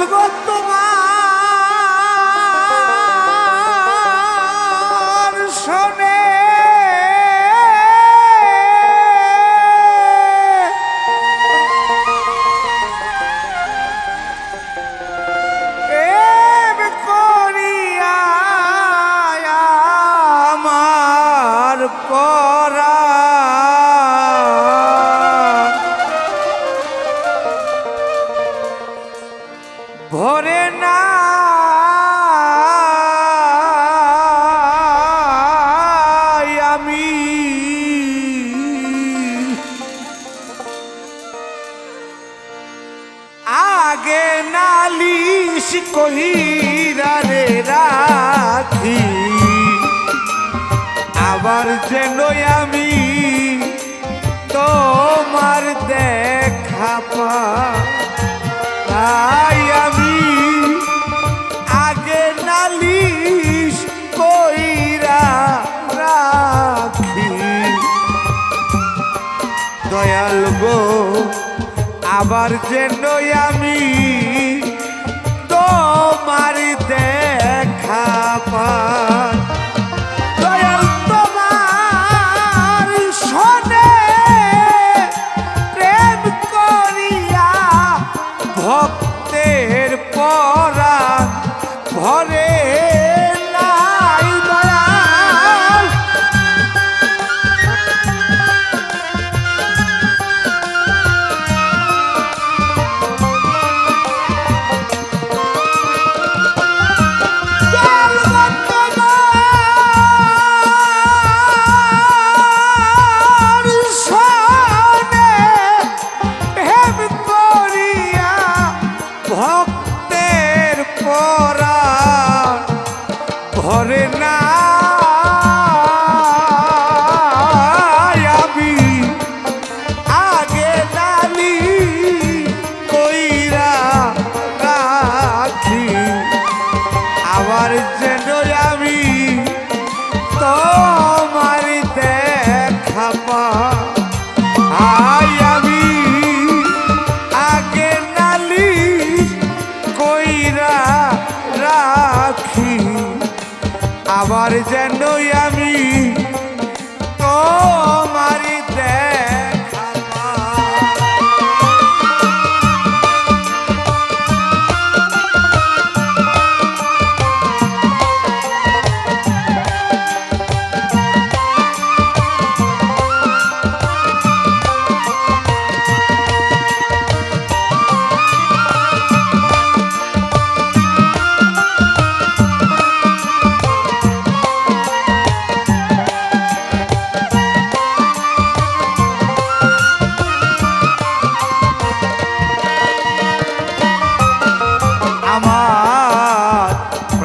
すご。আগে নালিশ কহিরা রে রাখি আবার যেন আমি তোমার দেখা পাই। আমি আগে নালিশ কই রাখি। দয়াল গো। আবার যেন আমি তোমার দেখা পা পরা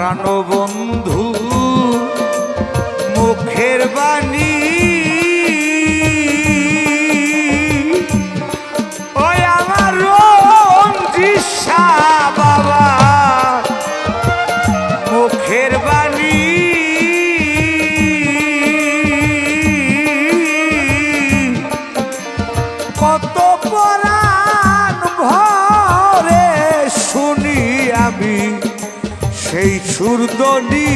প্রাণবন্ধু সেই সুরদনি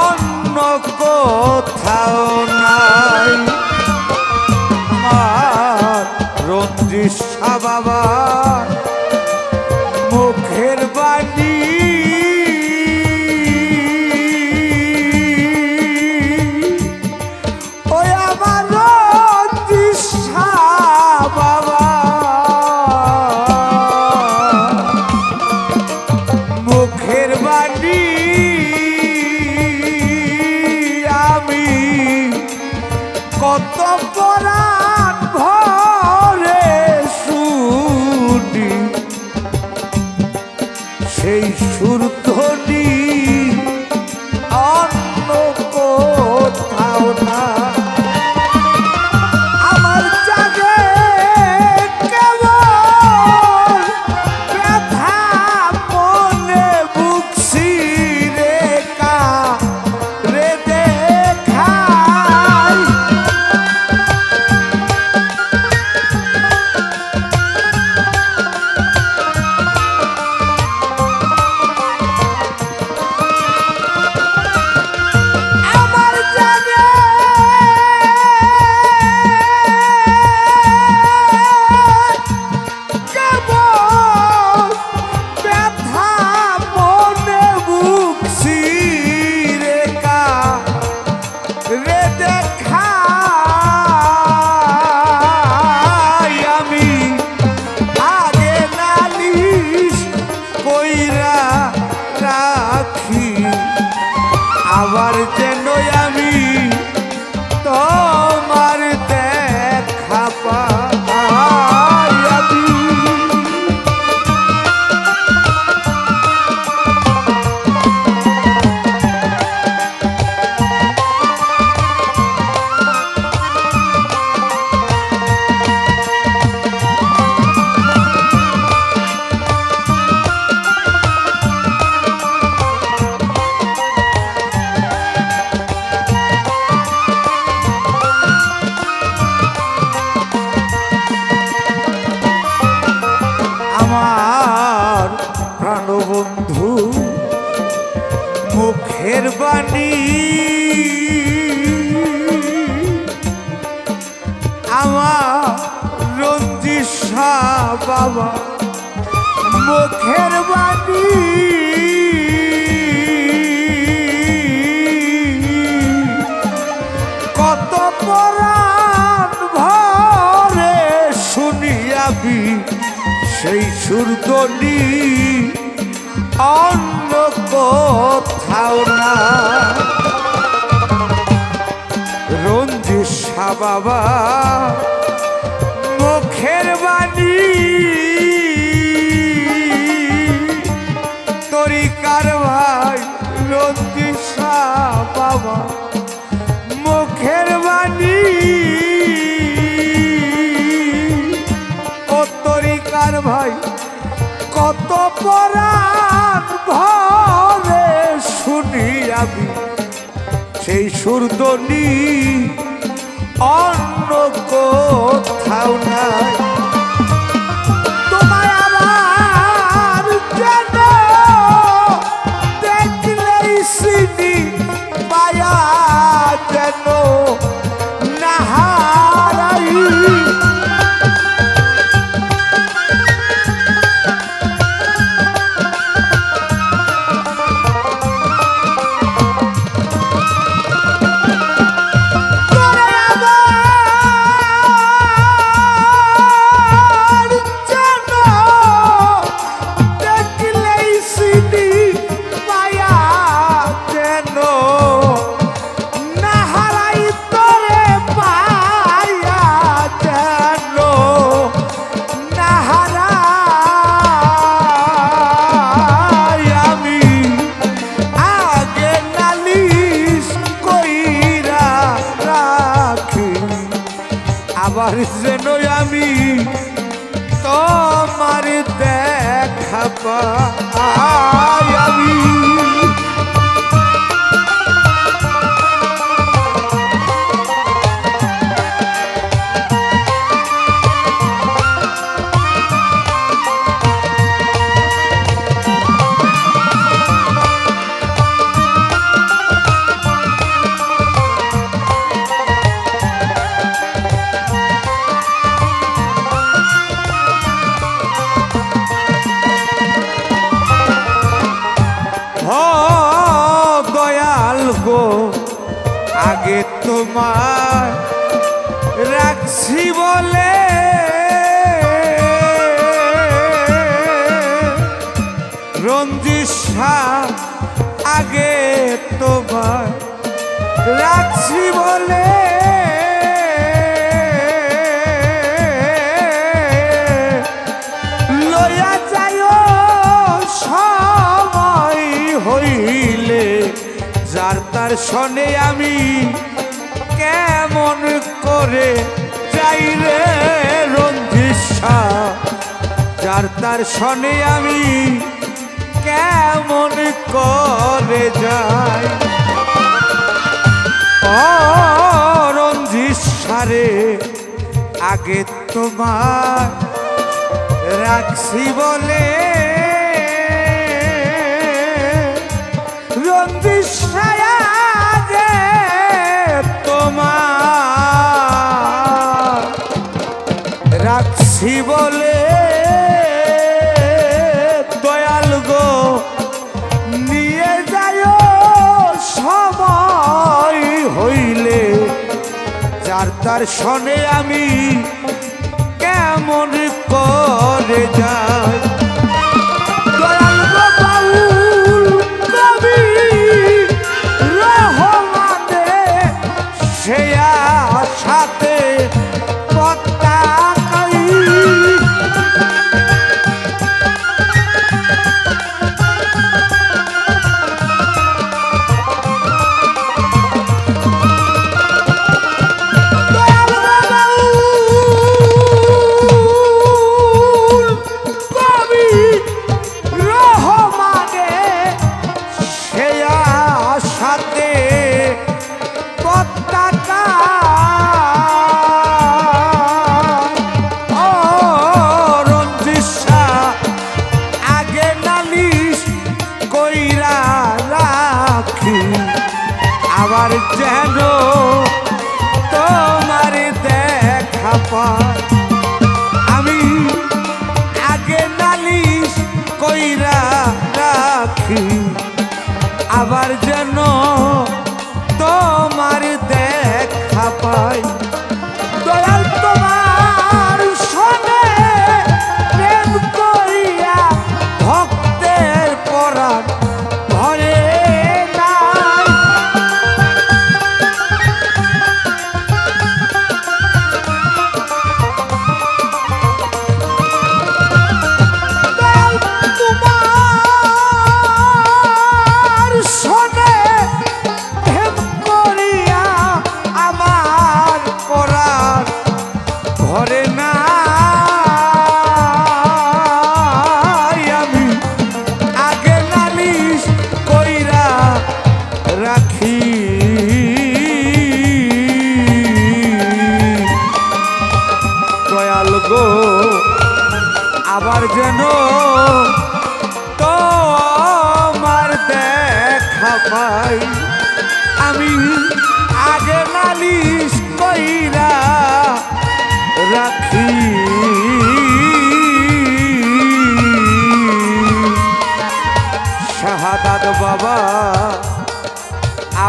অন্য কোথাও নাই। আমার রঞ্জিত বাবা মুখের বাণী। ওই আমার প্রাণবন্ধু মুখের বাণী। আমার রঞ্জিত বাবা মুখের বাণী। কত পরাণ ভরে শুনিয়াবি সেই সুরদনি অন্য কোথাও না। রঞ্জিসা বাবা মুখের বাণী। তরিকার ভাই রঞ্জিসা বাবা। সুরদনি অন্য কোথাও নাই। আবার যেন আমি তোমার দেখা পাই তোমার রাখছি বলে। রঞ্জিসা আগে তোমার রাখছি বলে। লইয়া যাইও, সময় হইলে যার তার শনে আমি কেমন করে যাই রে যার তার শনে আমি কেমন করে যাই? রঞ্জিসারে আগে তোমার রাখছি বলে। রঞ্জিসায়াগে তার সনে আমি কেমন করে যাই?